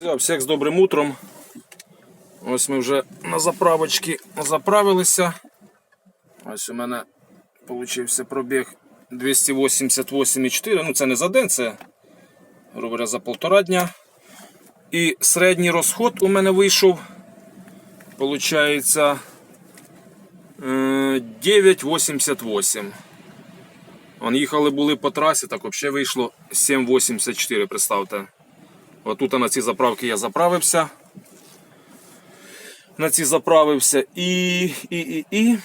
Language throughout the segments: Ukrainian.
Всіх з добрим утром. Ось ми вже на заправочці заправилися. Ось у мене получився пробіг 288,4. Ну це не за день, це говоря, за полтора дня. І середній розход у мене вийшов. Получається е, 9,88. Он їхали були по трасі, так взагалі вийшло 7,84, представте. Отут на ці заправки я заправився. На ці заправився і. і, і, і.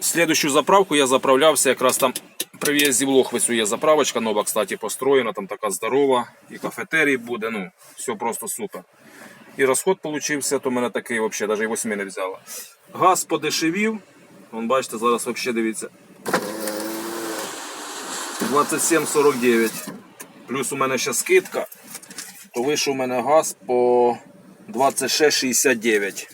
Слідущу заправку я заправлявся якраз там при в'їзді в Лохвицю є заправочка нова, кстати, построєна, там така здорова, і кафетерій буде, ну, все просто супер. І розход получився, то в мене такий взагалі, навіть і восьми не взяло. Газ подешевів. Вон бачите, зараз взагалі дивіться. 27,49. Плюс у мене ще скидка, то вийшов у мене газ по 26,69.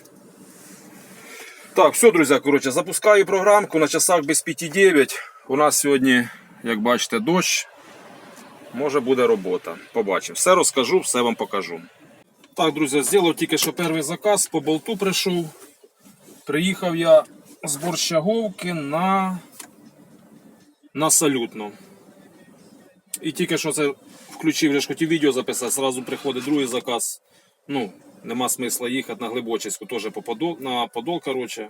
Так, все, друзі, коротше, запускаю програмку на часах без 5,9. У нас сьогодні, як бачите, дощ. Може буде робота. Побачимо. Все розкажу, все вам покажу. Так, друзі, зробив тільки що перший заказ, по болту прийшов. Приїхав я з Борщаговки на, на салютну. І тільки що це включив, вже ж хотів відео записати, зразу приходить другий заказ. Ну, нема смисла їхати на Глибочицьку, теж по подол, на Подол, коротше.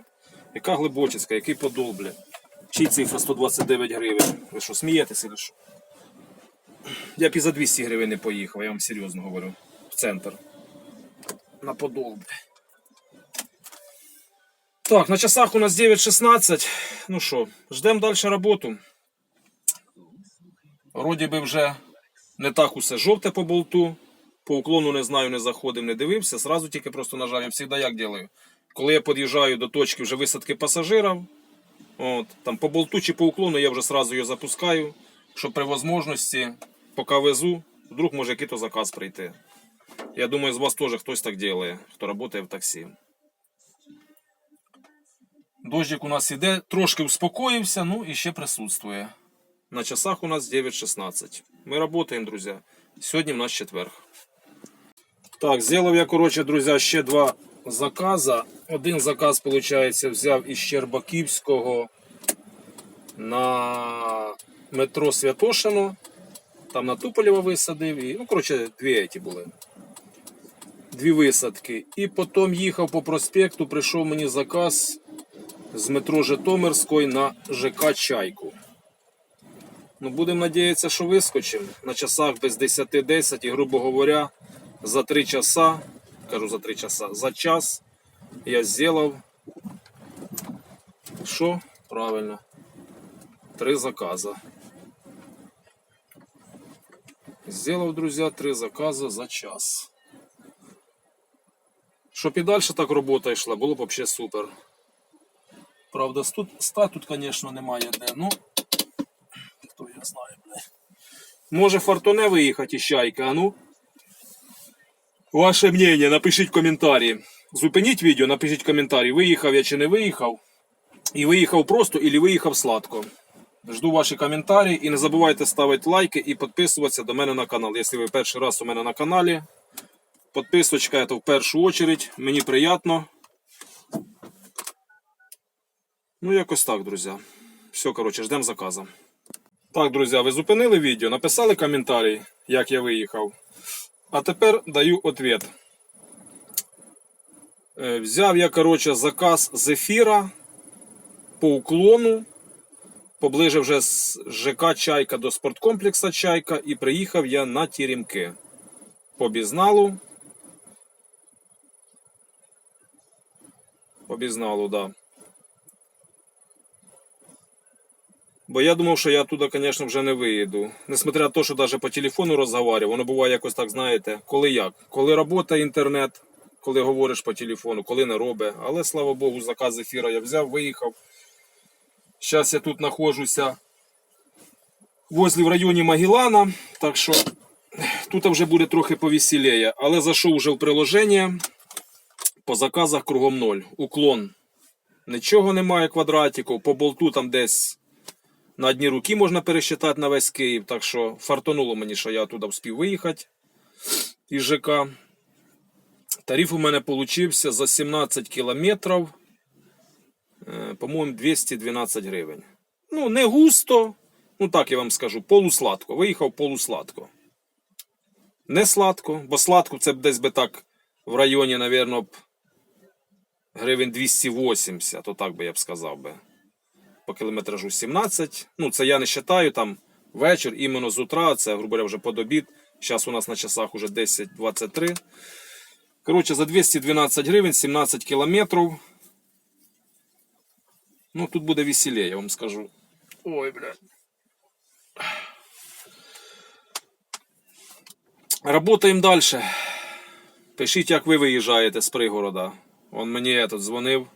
Яка Глибочицька, який Подол, бля? Чий цифра 129 гривень? Ви що, смієтеся чи що? Я б і за 200 гривень не поїхав, я вам серйозно говорю. В центр. На Подол, бля. Так, на часах у нас 9.16. Ну що, ждемо далі роботу. Вроді би вже не так усе жовте по болту. По уклону не знаю, не заходив, не дивився. Сразу тільки просто нажав. Я завжди як ділаю. Коли я під'їжджаю до точки вже висадки пасажирів, от, там по болту чи по уклону я вже сразу його запускаю, щоб при можливості, поки везу, вдруг може якийсь заказ прийти. Я думаю, з вас теж хтось так робить, хто працює в таксі. Дождик у нас іде, трошки успокоївся, ну і ще присутствує. На часах у нас 9.16. Ми працюємо, друзі. Сьогодні в нас четверг. Так, зробив я, коротше, друзі, ще два закази. Один заказ, виходить, взяв із Щербаківського на метро Святошино. Там на Туполєва висадив. І, ну, коротше, дві ці були. Дві висадки. І потім їхав по проспекту, прийшов мені заказ з метро Житомирської на ЖК Чайку. Ну, будемо надіятися, що вискочимо. На часах без 10-10 і, грубо говоря, за 3 часа, кажу за 3 часа, за час я зробив, що? Правильно, три закази. Зробив, друзі, три закази за час. Щоб і далі так робота йшла, було б взагалі супер. Правда, тут, ста тут, звісно, немає де. Ну, хто я знаю, бля. Може фортуне виїхати із чайка, а ну? Ваше мнение, напишіть коментарі. Зупиніть відео, напишіть коментарі, виїхав я чи не виїхав. І виїхав просто, і виїхав сладко. Жду ваші коментарі і не забувайте ставити лайки і підписуватися до мене на канал. Якщо ви перший раз у мене на каналі, підписочка це в першу очередь. Мені приємно. Ну, якось так, друзі. Все, коротше, ждемо заказу. Так, друзі, ви зупинили відео, написали коментарі, як я виїхав. А тепер даю відповідь. Е, Взяв я, коротше, заказ з ефіра по уклону. Поближе вже з ЖК Чайка до спорткомплекса Чайка і приїхав я на Тірімки. По бізналу. По бізналу. Да. Бо я думав, що я туди, звісно, вже не виїду. Несмотря на те, що навіть по телефону розговорював, воно буває якось так, знаєте, коли як. Коли працює інтернет, коли говориш по телефону, коли не робить. Але слава Богу, заказ ефіра я взяв, виїхав. Зараз я тут знаходжуся возле в районі Магілана, так що тут вже буде трохи повеселіє. Але зайшов вже в приложення. По заказах кругом ноль. Уклон. Нічого немає квадратиків, по болту там десь на одні руки можна пересчитати на весь Київ, так що фартонуло мені, що я туди встиг виїхати. із ЖК. Тариф у мене получився за 17 кілометрів, е, по-моєму, 212 гривень. Ну, не густо, ну так я вам скажу, полусладко. Виїхав полусладко. Не сладко, бо сладко це б десь би так в районі, б гривень 280, то так би я б сказав би. По кілометражу 17. Ну, це я не вважаю, там вечір, іменно з утра, це, грубо говоря, вже під обід. Зараз у нас на часах уже 10.23. Коротше, за 212 гривень, 17 кілометрів. Ну, тут буде веселее, я вам скажу. Ой, блядь. Работаємо далі. Пишіть, як ви виїжджаєте з пригорода. Он мені этот дзвонив.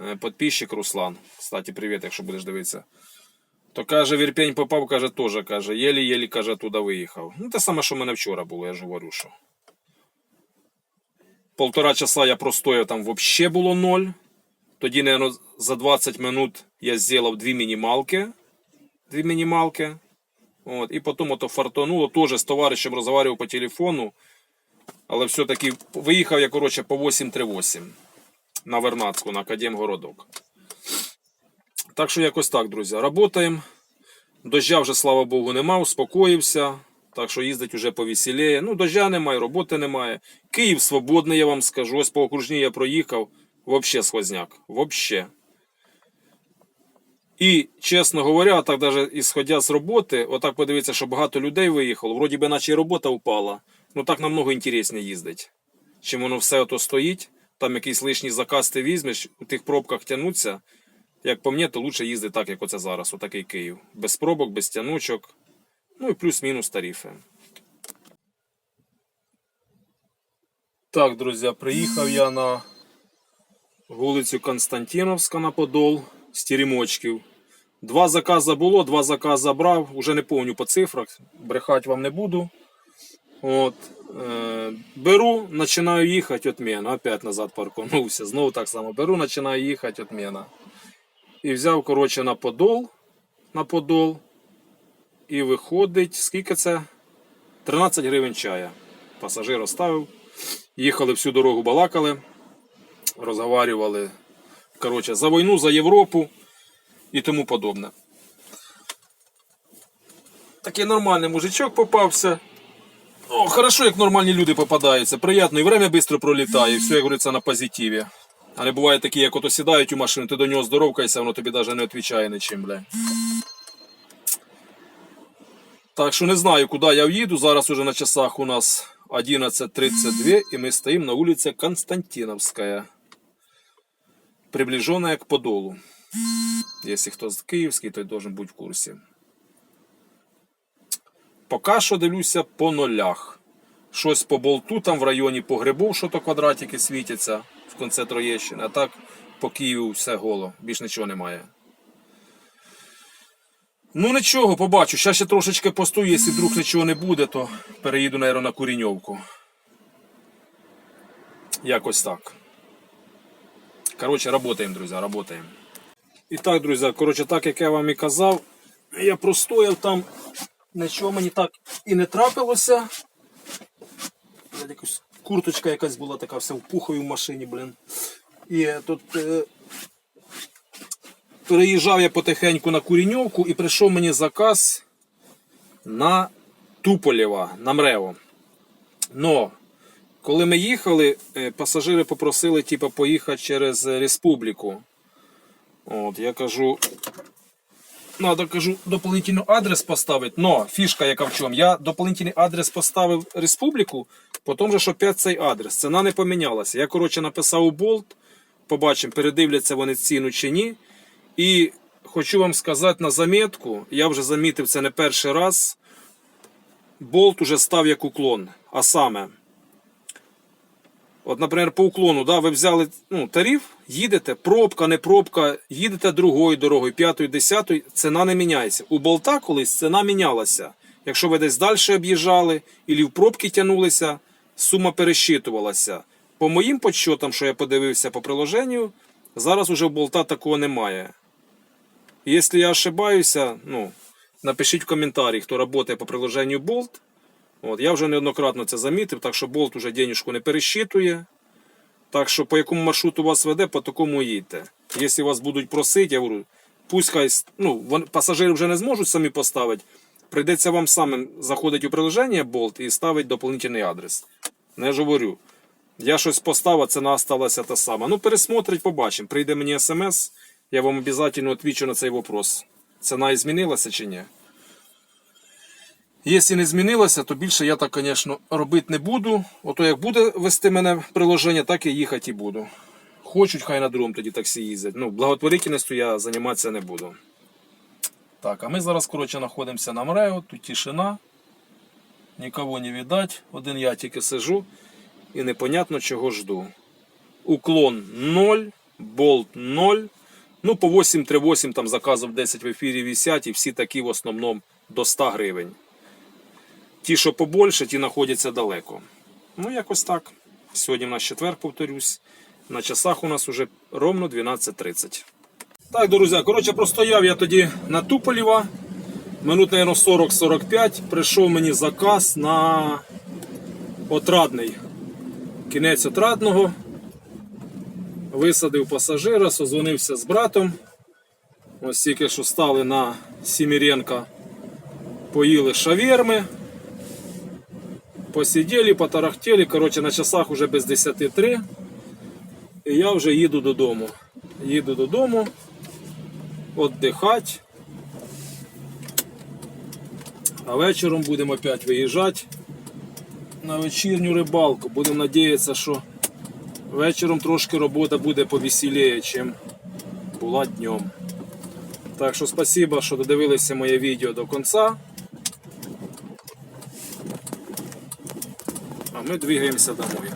Е, Подписчик Руслан. Кстати, привіт, якщо будеш дивитися. То каже, в Ірпень попав, каже, теж каже, єлі-єлі, каже, туди виїхав. Ну, те саме, що в мене вчора було, я ж говорю, що. Полтора часа я простояв, там взагалі було ноль. Тоді, наверное, за 20 минут я зробив дві мінімалки. Дві мінімалки. От, і потім ото фартануло, теж з товаришем розмовляв по телефону. Але все-таки виїхав я, коротше, по 838 на Вернадську, на Академгородок. Так що якось так, друзі. Работаємо. Дождя вже, слава Богу, нема, успокоївся. Так що їздить уже повеселіє. Ну, дождя немає, роботи немає. Київ свободний, я вам скажу. Ось по окружній я проїхав. Вообще сквозняк. Вообще. І, чесно говоря, так даже ісходя з роботи, отак подивитися, що багато людей виїхало, вроді би наче і робота упала. Ну так намного інтересніше їздить. Чим воно все ото стоїть, там якийсь лишній заказ ти візьмеш, у тих пробках тянуться. Як по мені, то лучше їздити так, як оце зараз, отакий Київ. Без пробок, без тянучок. Ну і плюс-мінус тарифи. Так, друзі, приїхав я на вулицю Константиновська на Подол з Теремочків. Два закази було, два закази брав. Уже не помню по цифрах, брехати вам не буду. От, е, беру, починаю їхати отмена. Опять назад паркунувся. Знову так само беру, починаю їхати отмена. І взяв, коротше, на Подол. На Подол. І виходить, скільки це? 13 гривень чая. Пасажир оставив. Їхали всю дорогу, балакали, розговарювали коротше, за війну, за Європу і тому подобне. Такий нормальний мужичок попався. О, хорошо, як нормальні люди попадаються. Приємно, і время швидко пролітає, і все, як говориться, на позитиві. А не буває такі, як ото сідають у машину, ти до нього здоровкаєшся, воно тобі навіть не відповідає нічим, бля. Так що не знаю, куди я в'їду. Зараз уже на часах у нас 11.32, і ми стоїмо на вулиці Константиновська. Приближена к Подолу. Якщо хто з київський, той должен бути в курсі. Поки що дивлюся по нулях. Щось по болту там в районі погребов, що то квадратики світяться в кінці Троєщини, а так по Києву все голо, більш нічого немає. Ну нічого, побачу. Ще ще трошечки постою, якщо вдруг нічого не буде, то переїду, мабуть, на Куріньовку. Якось так. Коротше, работаємо, друзі, работаємо. І так, друзі, коротше, так як я вам і казав, я простояв там, нічого мені так і не трапилося. Якось курточка якась була така вся в пуховій в машині, блін. І тут е, переїжджав я потихеньку на Куріньовку і прийшов мені заказ на Туполєва, на Мрево. Но коли ми їхали, е, пасажири попросили типу, поїхати через республіку. От, я кажу, надо, кажу, дополнительний адрес поставити. Но фішка яка в чому? Я дополнительний адрес поставив республіку, потім же, що опять цей адрес. Ціна не помінялася. Я, коротше, написав у болт, побачимо, передивляться вони ціну чи ні. І хочу вам сказати на замітку, я вже замітив це не перший раз. Болт уже став як уклон. А саме, От, наприклад, по уклону, да, ви взяли ну, тариф, їдете, пробка, не пробка, їдете другою дорогою, п'ятою, десятою, ціна не міняється. У болта колись ціна мінялася. Якщо ви десь далі об'їжджали, і в пробки тягнулися, сума пересчитувалася. По моїм подсчетам, що я подивився по приложенню, зараз уже у болта такого немає. Якщо я ошибаюся, ну, напишіть в коментарі, хто працює по приложенню Bolt. От, я вже неоднократно це замітив, так що болт уже денежку не пересчитує. Так що по якому маршруту вас веде, по такому їдьте. Якщо вас будуть просити, я говорю, пусть хай, ну, пасажири вже не зможуть самі поставити. Прийдеться вам самим заходити у приложення болт і ставити дополнительний адрес. Ну, я ж говорю, я щось поставив, ціна осталася та сама. Ну, пересмотрить, побачимо. Прийде мені смс, я вам обов'язково відповідаю на цей вопрос. Ціна змінилася чи ні? Якщо не змінилося, то більше я так, звісно, робити не буду. Ото як буде вести мене приложення, так і їхати і буду. Хочуть, хай на другому тоді таксі їздять. Ну, благотворительністю я займатися не буду. Так, а ми зараз, коротше, знаходимося на МРЕО, тут тишина. Нікого не видать. Один я тільки сижу і непонятно чого жду. Уклон 0, болт 0. Ну, по 838 там заказів 10 в ефірі висять, і всі такі в основному до 100 гривень. Ті, що побольше, ті знаходяться далеко. Ну, якось так. Сьогодні в нас четвер, повторюсь. На часах у нас уже ровно 12.30. Так, друзі, коротше, простояв я тоді на Туполєва. Минут, мабуть, 40-45. Прийшов мені заказ на отрадний. Кінець отрадного. Висадив пасажира, созвонився з братом. Ось тільки що стали на Сіміренка, поїли шаверми. Посиділи, потарахтели. Коротше, на часах уже без 10.3. І я вже їду додому. Їду додому. Отдихати. А вечором будемо опять виїжджати на вечірню рибалку. Будемо надіятися, що вечором трошки робота буде повеселіше, ніж була днем. Так що спасибо, що додивилися моє відео до кінця. Ми двигаємося домой.